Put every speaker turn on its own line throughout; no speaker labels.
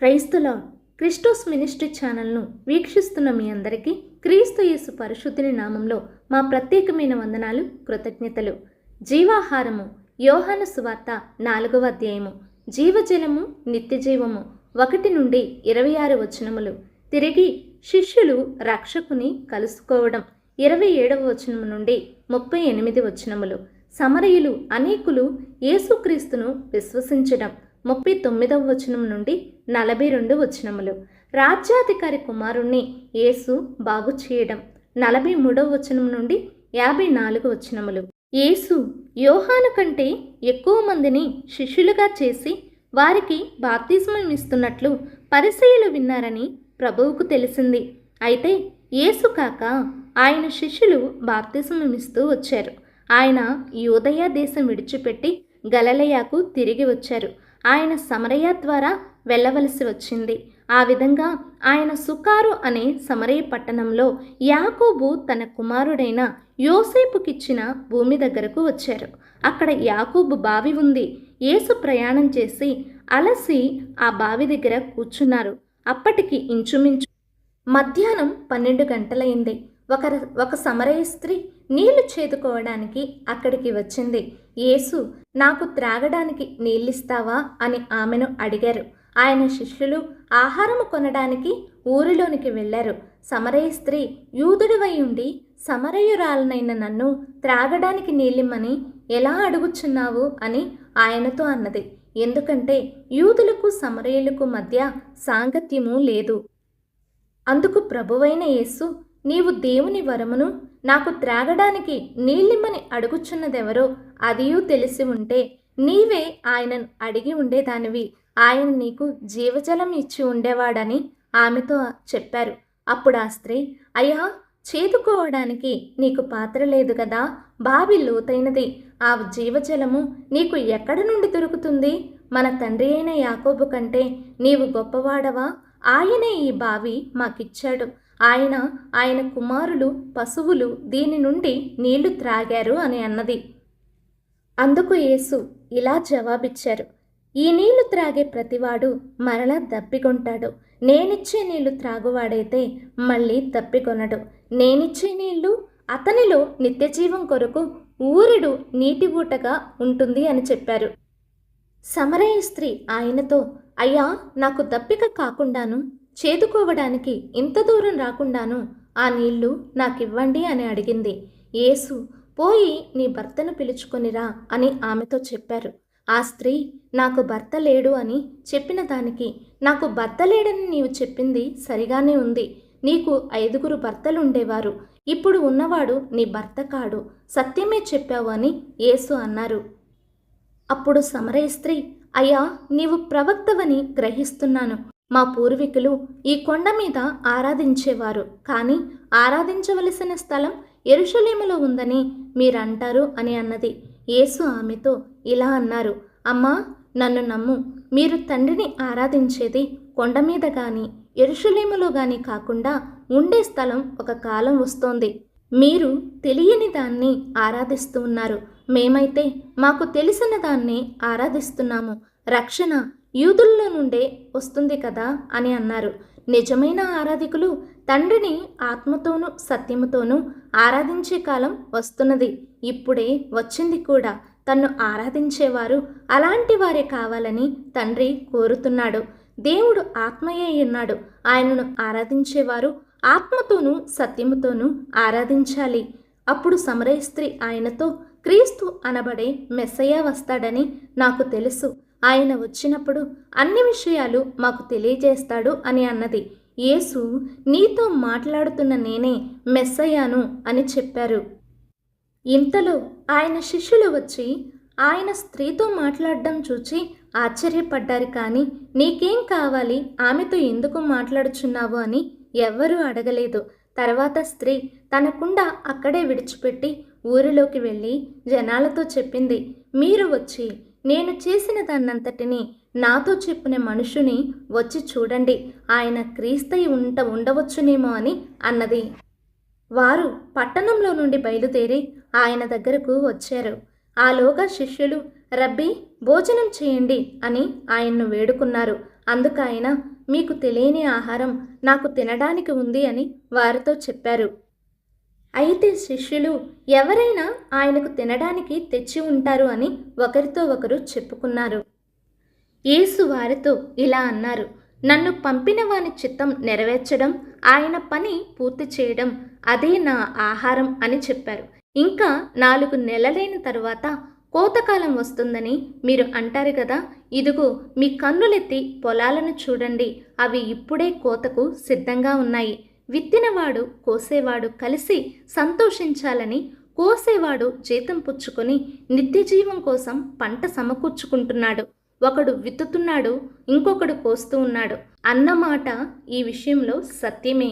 క్రైస్తుల Christos ministry ఛానల్ను వీక్షిస్తున్న మీ అందరికీ క్రీస్తు యేసు పరిశుద్ధిని నామంలో మా ప్రత్యేకమైన వందనాలు కృతజ్ఞతలు. జీవాహారము యోహాన సువార్త నాలుగవ అధ్యాయము. జీవజలము నిత్యజీవము. ఒకటి నుండి ఇరవై ఆరు వచనములు. తిరిగి శిష్యులు రక్షకుని కలుసుకోవడం ఇరవై ఏడవ వచనము నుండి ముప్పై ఎనిమిది వచనములు. సమరయులు అనేకులు యేసుక్రీస్తును విశ్వసించడం. ముప్పై తొమ్మిదవ వచనం నుండి నలభై రెండు వచనములు. రాజ్యాధికారి కుమారుణ్ణి యేసు బాగు చేయడం నలభై మూడవ వచనం నుండి యాభై నాలుగు వచనములు. యేసు యోహాను కంటే ఎక్కువ మందిని శిష్యులుగా చేసి వారికి బాప్తిస్మం ఇస్తున్నట్లు పరిశీలు విన్నారని ప్రభువుకు తెలిసింది. అయితే యేసు కాక ఆయన శిష్యులు బాప్తిస్మం ఇస్తూ వచ్చారు. ఆయన యూదయ దేశం విడిచిపెట్టి గలలయాకు తిరిగి వచ్చారు. ఆయన సమరయ ద్వారా వెళ్ళవలసి వచ్చింది. ఆ విధంగా ఆయన సుకారు అనే సమరయ పట్టణంలో యాకోబు తన కుమారుడైన యోసేపుకిచ్చిన భూమి దగ్గరకు వచ్చారు. అక్కడ యాకోబు బావి ఉంది. యేసు ప్రయాణం చేసి అలసి ఆ బావి దగ్గర కూర్చున్నారు. అప్పటికి ఇంచుమించు మధ్యాహ్నం పన్నెండు గంటలైంది. ఒక ఒక సమరయ స్త్రీ నీళ్ళు చేదుకోవడానికి అక్కడికి వచ్చింది. యేసు నాకు త్రాగడానికి నీళ్ళిస్తావా? అని ఆమెను అడిగారు. ఆయన శిష్యులు ఆహారము కొనడానికి ఊరిలోనికి వెళ్ళారు. సమరయ స్త్రీ యూదుడివై ఉండి సమరయురాలనైన నన్ను త్రాగడానికి నీళ్ళిమ్మని ఎలా అడుగుచున్నావు? అని ఆయనతో అన్నది. ఎందుకంటే యూదులకు సమరయులకు మధ్య సాంగత్యము లేదు. అందుకు ప్రభువైన యేసు నీవు దేవుని వరమును నాకు త్రాగడానికి నీళ్ళిమ్మని అడుగుచున్నదెవరో అదియూ తెలిసి ఉంటే నీవే ఆయనను అడిగి ఉండేదానివి. ఆయన నీకు జీవజలం ఇచ్చి ఉండేవాడని ఆమెతో చెప్పారు. అప్పుడు ఆ స్త్రీ అయ్యా చేదుకోవడానికి నీకు పాత్ర లేదు కదా? బావి లోతైనది. ఆ జీవజలము నీకు ఎక్కడ నుండి దొరుకుతుంది? మన తండ్రి అయిన యాకోబు కంటే నీవు గొప్పవాడవా? ఆయనే ఈ బావి మాకిచ్చాడు. ఆయన ఆయన కుమారులు పశువులు దీని నుండి నీళ్ళు త్రాగారు అని అన్నది. అందుకు యేసు ఇలా జవాబిచ్చారు. ఈ నీళ్ళు త్రాగే ప్రతివాడు మరలా దప్పికొంటాడు. నేనిచ్చే నీళ్ళు త్రాగువాడైతే మళ్ళీ దప్పికొనడు. నేనిచ్చే నీళ్ళు అతనిలో నిత్యజీవం కొరకు ఊరుడు నీటి ఊటగా ఉంటుంది అని చెప్పారు. సమరయ స్త్రీ ఆయనతో అయ్యా నాకు దప్పిక కాకుండాను చేదుకోవడానికి ఇంత దూరం రాకుండాను ఆ నీళ్ళు నాకివ్వండి అని అడిగింది. యేసు పోయి నీ భర్తను పిలుచుకొనిరా అని ఆమెతో చెప్పారు. ఆ స్త్రీ నాకు భర్త లేడు అని చెప్పిన దానికి నాకు భర్త లేడని నీవు చెప్పింది సరిగానే ఉంది. నీకు ఐదుగురు భర్తలు ఉండేవారు ఇప్పుడు ఉన్నవాడు నీ భర్త కాడు. సత్యమే చెప్పావు అని యేసు అన్నారు. అప్పుడు సమరయ స్త్రీ అయ్యా నీవు ప్రవక్తవని గ్రహిస్తున్నాను. మా పూర్వీకులు ఈ కొండ మీద ఆరాధించేవారు. కానీ ఆరాధించవలసిన స్థలం ఎరుషలేములో ఉందని మీరంటారు అని అన్నది. యేసు ఆమెతో ఇలా అన్నారు అమ్మా నన్ను నమ్ము. మీరు తండ్రిని ఆరాధించేది కొండ మీద కానీ ఎరుషలేములో కానీ కాకుండా ఉండే స్థలం ఒక కాలం వస్తోంది. మీరు తెలియని దాన్ని ఆరాధిస్తూ ఉన్నారు. మేమైతే మాకు తెలిసిన దాన్ని ఆరాధిస్తున్నాము. రక్షణ యూదుల్లో నుండే వస్తుంది కదా అని అన్నారు. నిజమైన ఆరాధికులు తండ్రిని ఆత్మతోనూ సత్యముతోనూ ఆరాధించే కాలం వస్తున్నది. ఇప్పుడే వచ్చింది కూడా. తన్ను ఆరాధించేవారు అలాంటి వారే కావాలని తండ్రి కోరుతున్నాడు. దేవుడు ఆత్మయే ఉన్నాడు. ఆయనను ఆరాధించేవారు ఆత్మతోనూ సత్యముతోనూ ఆరాధించాలి. అప్పుడు సమరయ స్త్రీ ఆయనతో క్రీస్తు అనబడే మెస్సయ్య వస్తాడని నాకు తెలుసు. ఆయన వచ్చినప్పుడు అన్ని విషయాలు మాకు తెలియజేస్తాడు అని అన్నది. యేసు నీతో మాట్లాడుతున్న నేనే మెస్సయ్యాను అని చెప్పారు. ఇంతలో ఆయన శిష్యులు వచ్చి ఆయన స్త్రీతో మాట్లాడడం చూచి ఆశ్చర్యపడ్డారు. కానీ నీకేం కావాలి? ఆమెతో ఎందుకు మాట్లాడుచున్నావు అని ఎవ్వరూ అడగలేదు. తర్వాత స్త్రీ తనకుండా అక్కడే విడిచిపెట్టి ఊరిలోకి వెళ్ళి జనాలతో చెప్పింది. మీరు వచ్చి నేను చేసిన దాన్నంతటిని నాతో చెప్పిన మనుషుని వచ్చి చూడండి. ఆయన క్రీస్తయి ఉంట ఉండవచ్చునేమో అని అన్నది. వారు పట్టణంలో నుండి బయలుదేరి ఆయన దగ్గరకు వచ్చారు. ఆలోగా శిష్యులు రబ్బీ భోజనం చేయండి అని ఆయన్ను వేడుకున్నారు. అందుకు ఆయన మీకు తెలియని ఆహారం నాకు తినడానికి ఉంది అని వారితో చెప్పారు. అయితే శిష్యులు ఎవరైనా ఆయనకు తినడానికి తెచ్చి ఉంటారు అని ఒకరితో ఒకరు చెప్పుకున్నారు. యేసు వారితో ఇలా అన్నారు నన్ను పంపిన వాని చిత్తం నెరవేర్చడం ఆయన పని పూర్తి చేయడం అదే నా ఆహారం అని చెప్పారు. ఇంకా నాలుగు నెలలైన తరువాత కోతకాలం వస్తుందని మీరు అంటారు కదా ఇదిగో మీ కన్నులెత్తి పొలాలను చూడండి అవి ఇప్పుడే కోతకు సిద్ధంగా ఉన్నాయి. విత్తినవాడు కోసేవాడు కలిసి సంతోషించాలని కోసేవాడు జీతం పుచ్చుకొని నిత్యజీవం కోసం పంట సమకూర్చుకుంటున్నాడు. ఒకడు విత్తుతున్నాడు ఇంకొకడు కోస్తూ ఉన్నాడు. అన్నమాట ఈ విషయంలో సత్యమే.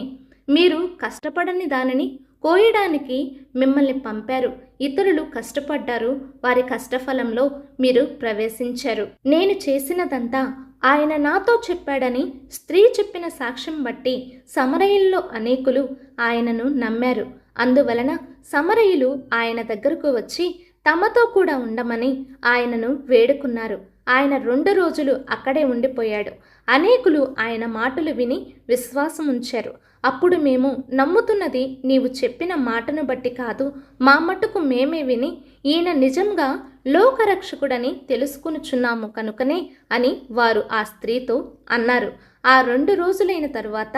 మీరు కష్టపడని దానిని కోయడానికి మిమ్మల్ని పంపారు. ఇతరులు కష్టపడ్డారు. వారి కష్టఫలంలో మీరు ప్రవేశించారు. నేను చేసినదంతా ఆయన నాతో చెప్పాడని స్త్రీ చెప్పిన సాక్ష్యం బట్టి సమరయుల్లో అనేకులు ఆయనను నమ్మారు. అందువలన సమరయులు ఆయన దగ్గరకు వచ్చి తమతో కూడా ఉండమని ఆయనను వేడుకున్నారు. ఆయన రెండు రోజులు అక్కడే ఉండిపోయాడు. అనేకులు ఆయన మాటలు విని విశ్వాసం ఉంచారు అప్పుడు మేము నమ్ముతున్నది నీవు చెప్పిన మాటను బట్టి కాదు మా మట్టుకు మేమే విని ఈయన నిజంగా లోకరక్షకుడని తెలుసుకునుచున్నాము కనుకనే అని వారు ఆ స్త్రీతో అన్నారు. ఆ రెండు రోజులైన తరువాత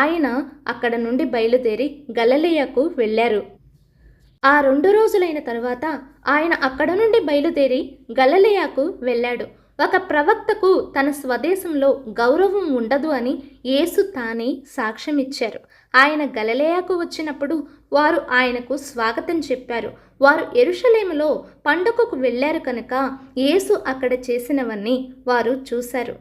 ఆయన అక్కడ నుండి బయలుదేరి గలలియకు వెళ్ళారు. ఆ రెండు రోజులైన తరువాత ఆయన అక్కడ నుండి బయలుదేరి గలలియాకు వెళ్ళాడు. ఒక ప్రవక్తకు తన స్వదేశంలో గౌరవం ఉండదు అని యేసు తానే సాక్ష్యమిచ్చారు. ఆయన గలలేయాకు వచ్చినప్పుడు వారు ఆయనకు స్వాగతం చెప్పారు. వారు ఎరుషలేములో పండుగకు వెళ్ళారు కనుక యేసు అక్కడ చేసినవన్నీ వారు చూశారు.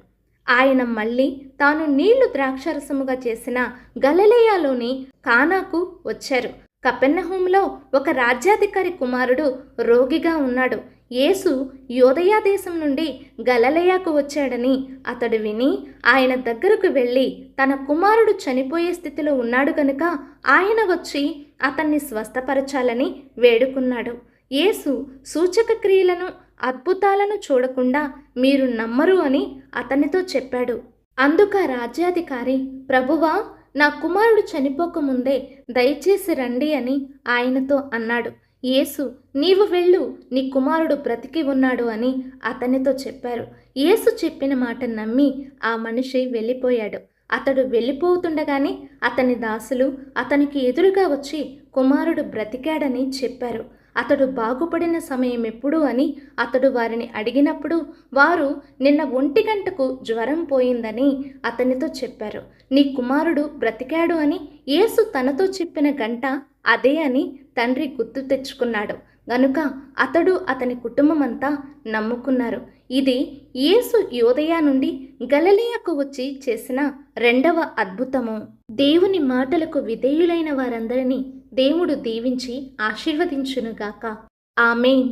ఆయన మళ్ళీ తాను నీళ్ళు ద్రాక్షరసముగా చేసిన గలలేయాలోని కానాకు వచ్చారు. కపెన్నహూంలో ఒక రాజ్యాధికారి కుమారుడు రోగిగా ఉన్నాడు. యేసు యోదయా దేశం నుండి గలలయాకు వచ్చాడని అతడు విని ఆయన దగ్గరకు వెళ్ళి తన కుమారుడు చనిపోయే స్థితిలో ఉన్నాడు కనుక ఆయన వచ్చి అతన్ని స్వస్థపరచాలని వేడుకున్నాడు. యేసు సూచక క్రియలను అద్భుతాలను చూడకుండా మీరు నమ్మరు అని అతనితో చెప్పాడు. అందుక రాజ్యాధికారి ప్రభువా నా కుమారుడు చనిపోకముందే దయచేసి రండి అని ఆయనతో అన్నాడు. యేసు నీవు వెళ్ళు నీ కుమారుడు బ్రతికి ఉన్నాడు అని అతనితో చెప్పారు. యేసు చెప్పిన మాట నమ్మి ఆ మనిషి వెళ్ళిపోయాడు. అతడు వెళ్ళిపోతుండగానే అతని దాసులు అతనికి ఎదురుగా వచ్చి కుమారుడు బ్రతికాడని చెప్పారు. అతడు బాగుపడిన సమయం ఎప్పుడు అని అతడు వారిని అడిగినప్పుడు వారు నిన్న ఒంటి గంటకు జ్వరం పోయిందని అతనితో చెప్పారు. నీ కుమారుడు బ్రతికాడు అని యేసు తనతో చెప్పిన గంట అదే అని తండ్రి గుర్తు తెచ్చుకున్నాడు. గనుక అతడు అతని కుటుంబమంతా నమ్ముకున్నారు. ఇది యేసు యోదయ నుండి గలలియకు వచ్చి చేసిన రెండవ అద్భుతము. దేవుని మాటలకు విధేయులైన వారందరినీ దేవుడు దీవించి ఆశీర్వదించునుగాక. ఆమెన్.